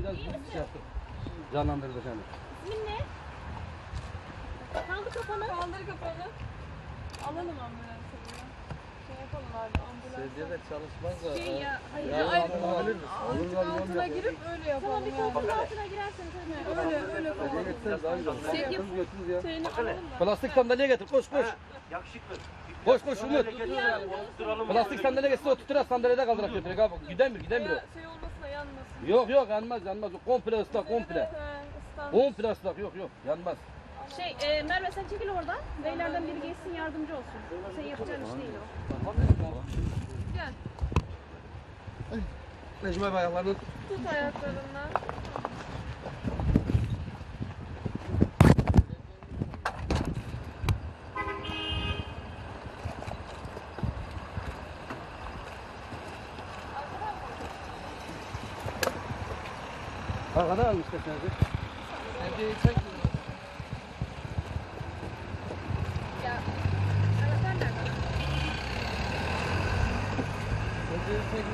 biraz şey yaptık. Canlandırdık hani. İsmin ne? Kaldı kafanı. Kaldır kafanı. Alalım ambulansını. ya. Şey yapalım abi ambulans. Sedyeler çalışmaz da. Şey ya, hayır. Ya, Ya, koltuğun altına girip öyle Tamam yapalım bir yani. koltuğun altına girerseniz hadi. Getirseniz daha güzel. Şeyini alalım da. Plastik sandalye getir koş koş. Yakışıklı. Koş koş. Duralım. Plastik sandalye getirse oturtur sandalyede kaldırak götürek abi. Giden mi giden mi? Şey olmasın da yanmasın. Yok yok yanmaz yanmaz. Komple ıslak komple. Komple ıslak yok yok yanmaz. Şey, e, Merve sen çekil oradan. Beylerden biri geçsin yardımcı olsun. Sen yapacağın iş değil o. Gel. Necmi abi ayaklarını Tut ayaklarından. Arkadan almış kaçardı. Evde çek. Ya. Arkadan nereden? Evde çek.